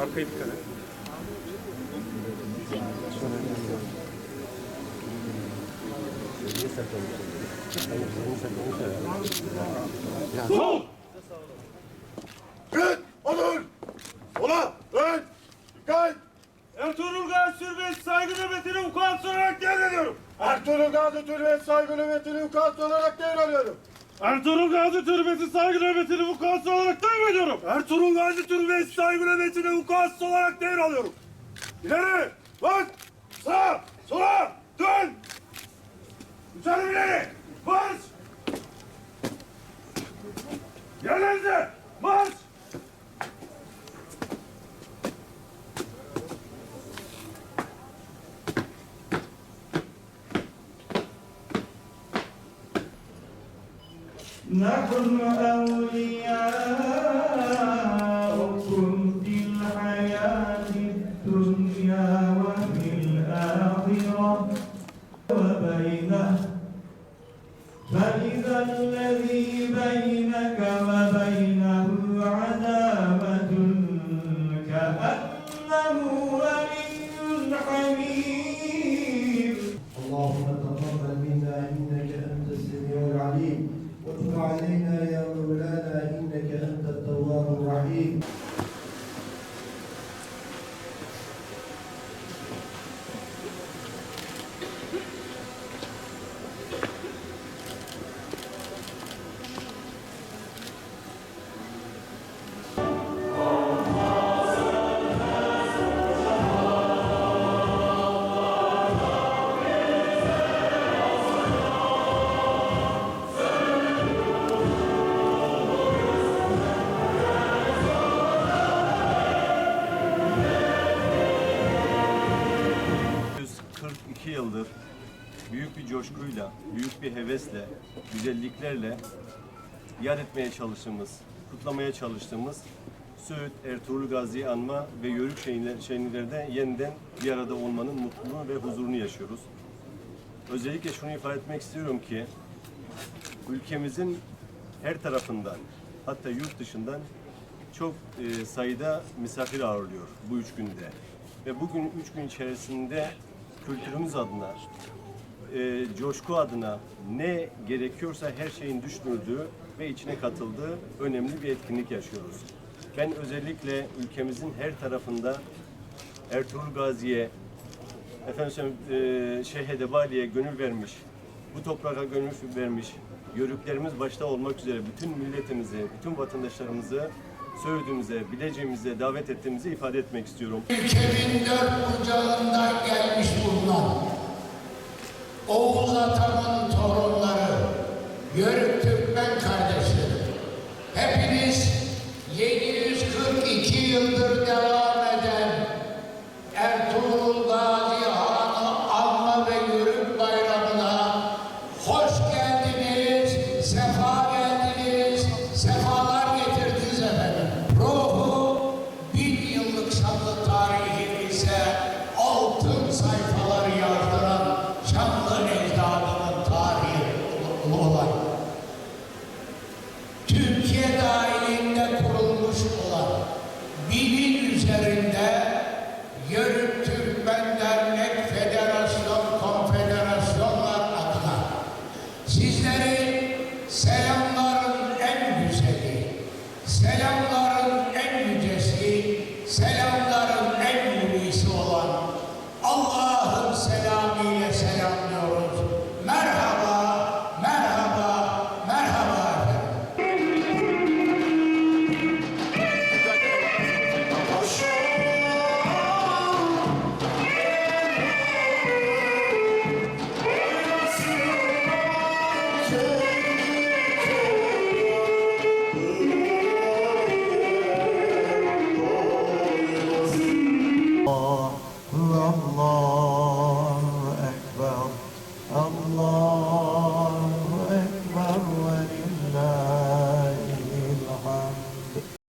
Hem arkaya dikkat et. Evet, olur. Ola, evet, dikkat. Ertuğrul Gazi Türbesi saygı nöbetini vukuat olarak devrediyorum. Ertuğrul Gazi Türbesi saygı nöbetini ukaz olarak devrediyorum. Ertuğrul Gazi Türbesi saygı nöbetini vukuat olarak devrediyorum. Ertuğrul Gazi Türbesi saygı nöbetini vukuat olarak devralıyorum. İleri, bak, sağa, sola, dön. نحن أولياؤكم في الحياة الدنيا وفي الآخرة وبينه. فإذا الذي بينك وبينه yıldır büyük bir coşkuyla, büyük bir hevesle, güzelliklerle yad etmeye çalıştığımız, kutlamaya çalıştığımız Söğüt Ertuğrul Gazi'yi anma ve yörük şenliklerde yeniden bir arada olmanın mutluluğunu ve huzurunu yaşıyoruz. Özellikle şunu ifade etmek istiyorum ki ülkemizin her tarafından hatta yurt dışından çok e, sayıda misafir ağırlıyor bu üç günde. Ve bugün üç gün içerisinde kültürümüz adına, e, coşku adına ne gerekiyorsa her şeyin düşünüldüğü ve içine katıldığı önemli bir etkinlik yaşıyoruz. Ben özellikle ülkemizin her tarafında Ertuğrul Gazi'ye, efendim e, Şeyh Edebali'ye gönül vermiş, bu toprağa gönül vermiş, yörüklerimiz başta olmak üzere bütün milletimizi, bütün vatandaşlarımızı Söğüt'ümüze, Bilecik'imize davet ettiğimizi ifade etmek istiyorum. Ülkemin dört bucağından gelmiş bulunan Oğuz Atam'ın torunları, Yörük Türkmen kardeşleri, hepiniz 742 yıldır devam olan Türkiye dahilinde kurulmuş olan binin üzerinde Yörük Türkmen Dernek Federasyon Konfederasyonlar adına sizleri selamların en güzeli, selamların en yücesi, selamların Allah